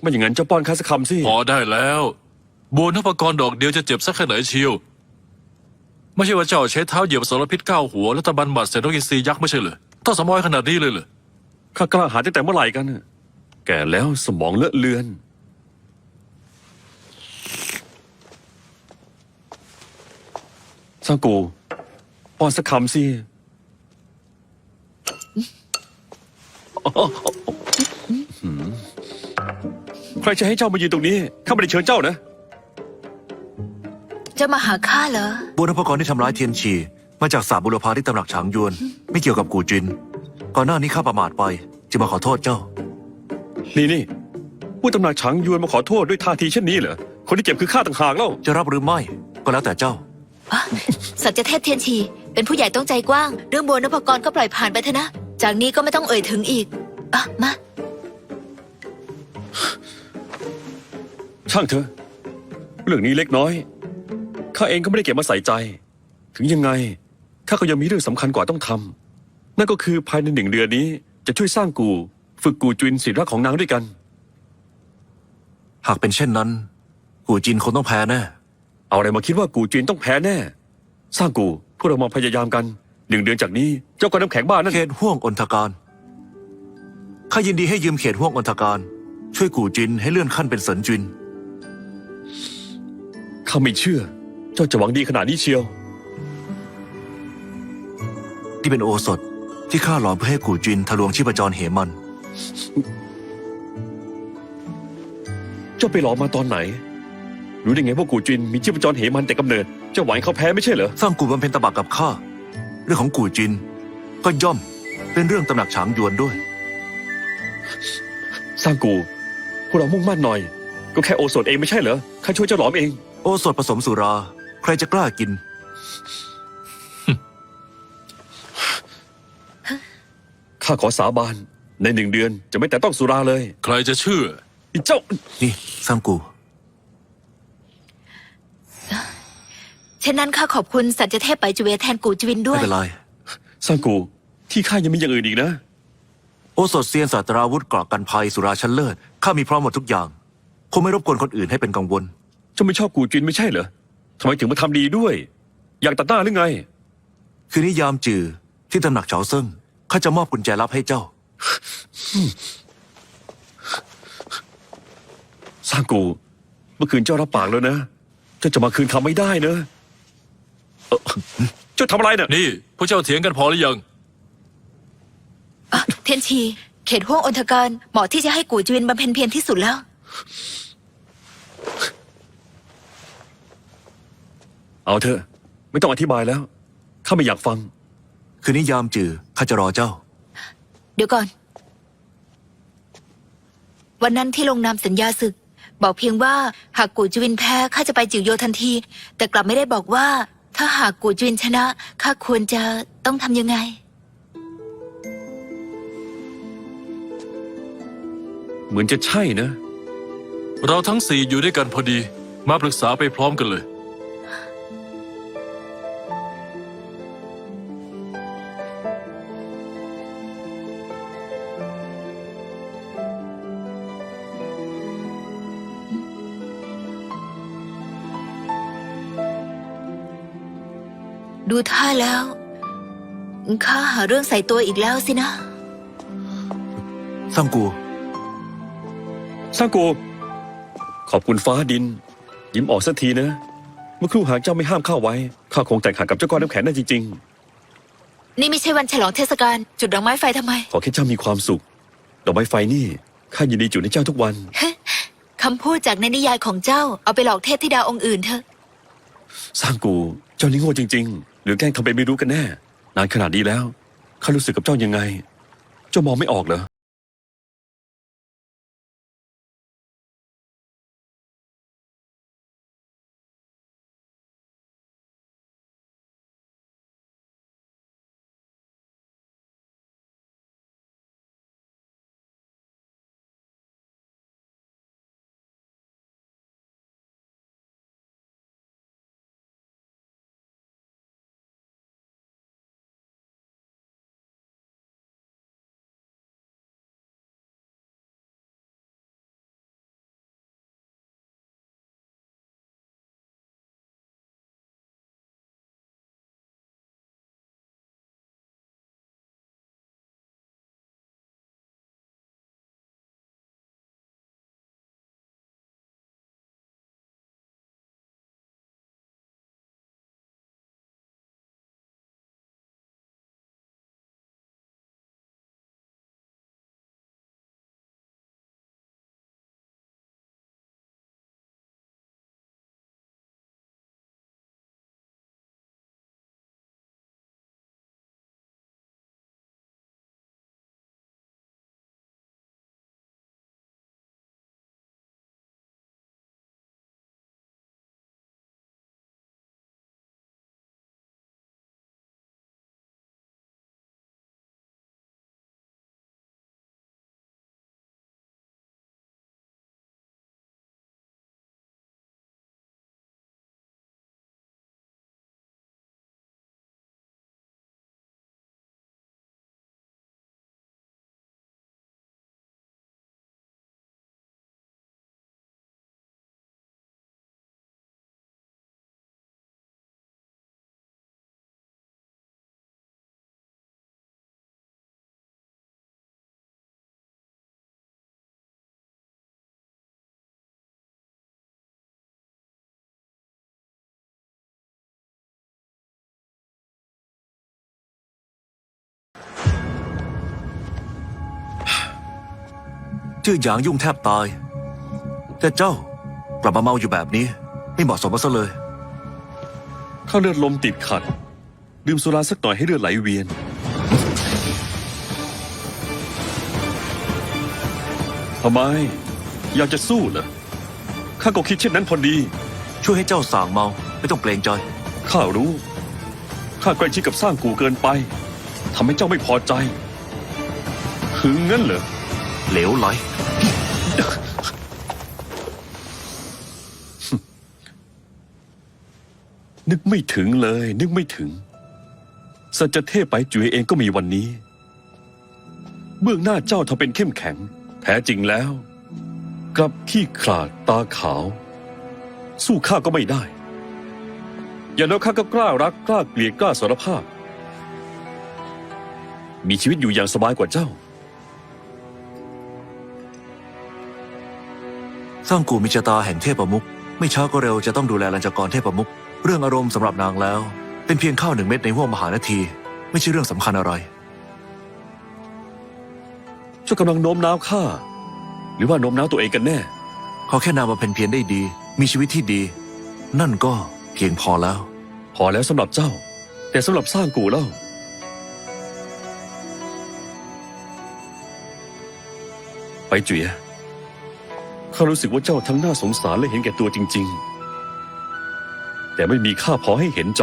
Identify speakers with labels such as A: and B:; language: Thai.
A: ไม่อย่างนั้นเจ้าป้อนข้าสักคำสิ
B: พอได้แล้ว บัวนพกรดอกเดียวจะเจ็บสักแค่ไหนเชียว ไม่ใช่ว่าเจ้าใช้เท้าเหยียบสารพิษก้าวหัว แล้วตะบันบาดเสร็จนกอินทรียักษ์ไม่ใช่เหรอต้องสมอยขนาดนี้เลยเหรอ
A: ข้ากล้าหาญตั้งแต่เมื่อไหร่กันน่ะแก่แล้วสมองเลอะเลือนสร้างกูป้อนสักคำสิ ใครจะให้เจ้ามายืนตรงนี้ ข้าไม่ได้เชิญเจ้านะ
C: จะมาหาข้าเหรอ
D: บุรพกรที่ทำร้ายเทียนชี มาจากสาบุรพาที่ตำหนักฉางยวน ไม่เกี่ยวกับกูจิน ก่อนหน้านี้ข้าประมาทไป จึงมาขอโทษเจ้า
A: นี่นี่ผู้ตำหนักฉางยวนมาขอโทษด้วยท่าทีเช่นนี้เหรอ คนที่เจ็บคือข้าต่างหากเล่า
D: จะรับหรือไม่ ก็แล้วแต่เจ้า
C: สัจเทพเทียนชี เป็นผู้ใหญ่ต้องใจกว้าง เรื่องบัวนพกรก็ปล่อยผ่านไปเถอะนะ จากนี้ก็ไม่ต้องเอ่ยถึงอีกอะมา
A: ช่างเถอะ เรื่องนี้เล็กน้อย ข้าเองก็ไม่ได้เก็บมาใส่ใจ ถึงยังไง ข้าก็ยังมีเรื่องสำคัญกว่าต้องทำนั่นก็คือภายในหนึ่งเดือนนี้ จะช่วยสร้างกู ฝึกกูจุนศิลป์ของนางด้วยกัน
D: หากเป็นเช่นนั้น กูจินคงต้องแพ้แน่
A: เอาอะไรมาคิดว่ากูจีนต้องแพ้แน่ สร้างกูพวกเรามาพยายามกัน หนึ่งเดือนจากนี้เจ้าก็น้ำแข็งบ้านนั่น
D: เขตห่วงอนทการข้ายินดีให้ยืมเขตห่วงอนทการ ช่วยกูจินให้เลื่อนขั้นเป็นเสินจิน
A: ข้าไม่เชื่อ เจ้าจะหวังดีขนาดนี้เชียว
D: ที่เป็นโอสถที่ข้าหลอมเพื่อให้กูจินทะลวงชีพจรเหมัน
A: เจ้าไปหลอมมาตอนไหน รู้ได้ไงว่ากูจินมีชีพจรเหมันแต่กำเนิด เจ้าหวังให้เขาแพ้ไม่ใช่เหรอ
D: สร้างกูบำเพ็ญตบะกับข้า เรื่องของกูจิน ก็ย่อมเป็นเรื่องตำหนักฉางยวนด้วย
A: สร้างกูพวกเรามุ่งมั่นหน่อย ก็แค่โอสถเองไม่ใช่เหรอข้าช่วยเจ้าหลอมเอง
D: โอสถผสมสุรา ใครจะกล้ากิน
A: ข้าขอสาบาน ในหนึ่งเดือนจะไม่แต่ต้องสุราเลย
B: ใครจะเชื่อ
A: อีเจ้า
D: นี่สร้างกู
C: เช่นนั้นข้าขอบคุณสัจเทพไปจเวแทนกูจวินด้ว
D: ไม่
C: ย
D: เป็นไร
A: สร้างกูที่ข้ายังมีอย่างอื่นอีกนะ
D: โอสถเซียนศาสตราวุธเกราะกันภัยสุราชั้นเลิศข้ามีพร้อมหมดทุกอย่าง คงไม่รบกวนคนอื่นให้เป็นกังวล
A: เจ้าไม่ชอบกูจินไม่ใช่เหรอทำไมถึงมาทำดีด้วย อยากตัดหน้าหรือไง
D: คือนิยามจือที่ตำหนักเฉาเซิงข้าจะมอบกุญแจลับให้เจ้า
A: สร้างกู เมื่อคืนเจ้ารับปากแล้วนะเจ้าจะมาคืนคำไม่ได้นะ เอ่อเจ้าทำอะไรเนี่ย
B: นี่พวกเจ้าเถียงกันพอหรือยัง
C: อะเทียนชี เขตห่วงอนทการเหมาะที่จะให้กูจวินบำเพ็ญเพียรที่สุดแล้ว
A: เอาเถอะไม่ต้องอธิบายแล้วข้าไม่อยากฟัง
D: คือนิยามจือข้าจะรอเจ้า
C: เดี๋ยวก่อน วันนั้นที่ลงนามสัญญาศึก บอกเพียงว่าหากกูจวินแพ้ข้าจะไปจิวโยทันที แต่กลับไม่ได้บอกว่า ถ้าหากกูจินชนะ ข้าควรจะต้องทำยังไง
A: เหมือนจะใช่นะ
B: เราทั้งสี่อยู่ด้วยกันพอดี มาปรึกษาไปพร้อมกันเลย
C: ดูท่าแล้ว ข้าหาเรื่องใส่ตัวอีกแล้วสินะ
D: สร้างกู
A: สร้างกู ขอบคุณฟ้าดิน ยิ้มออกสักทีนะ เมื่อครู่หากเจ้าไม่ห้ามข้าไว้ ข้าคงแต่งหากกับเจ้าก้อนน้ำแข็งได้จริง
C: นี่ไม่ใช่วันฉลองเทศกาลจุดดอกไม้ไฟทำไม
A: ๆ ขอแค่เจ้ามีความสุข ดอกไม้ไฟนี่ ข้ายินดีจุดให้เจ้าทุกวัน
C: คำพูดจากในนิยายของเจ้าเอาไปหลอกเทพธิดาองค์อื่นเถอะ
A: สร้างกู เจ้านี่โง่จริงๆ หรือแกล้งทำเป็นไม่รู้กันแน่ นานขนาดนี้แล้วข้ารู้สึกกับเจ้ายังไง เจ้ามองไม่ออกเหรอ
D: จื้อหยางยุ่งแทบตาย แต่เจ้ากลับมาเมาอยู่แบบนี้ ไม่เหมาะสมมาซะเลย
A: ข้าเลือดลมติดขัด ดื่มสุราสักหน่อยให้เลือดไหลเวียน ทำไม อยากจะสู้เหรอ ข้าก็คิดเช่นนั้นพอดี
D: ช่วยให้เจ้าส่างเมาไม่ต้องเกรงใจ
A: ข้ารู้ ข้าใกล้ชิดกับสร้างกูเกินไป ทำให้เจ้าไม่พอใจ ถึงงั้นเหรอ
D: เหลวไหล
A: นึกไม่ถึงเลย นึกไม่ถึง สัจเทพไปจุยเองก็มีวันนี้ เบื้องหน้าเจ้าทำเป็นเข้มแข็ง แท้จริงแล้ว กลับขี้ขลาดตาขาว สู้ข้าก็ไม่ได้ อย่างน้อยข้าก็กล้ารักกล้าเกลียดกล้าสารภาพ มีชีวิตอยู่อย่างสบายกว่าเจ้า
D: สร้างกูมีชะตาแห่งเทพประมุกไม่ช้าก็เร็วจะต้องดูแลลัญจกรเทพประมุก เรื่องอารมณ์สำหรับนางแล้ว เป็นเพียงข้าวหนึ่งเม็ดในห้วงมหานาที ไม่ใช่เรื่องสำคัญอะไร
A: เจ้ากำลังโน้มน้าวข้าหรือว่าโน้มน้าวตัวเองกันแน่
D: ขอแค่นางมาเป็นเพียรได้ดี มีชีวิตที่ดี นั่นก็เพียงพอแล้ว
A: พอแล้วสำหรับเจ้า แต่สำหรับสร้างกูเล่า ไปเจียข้ารู้สึกว่าเจ้าทั้งน่าสงสารและเห็นแก่ตัวจริง ๆ แต่ไม่มีค่าพอให้เห็นใจ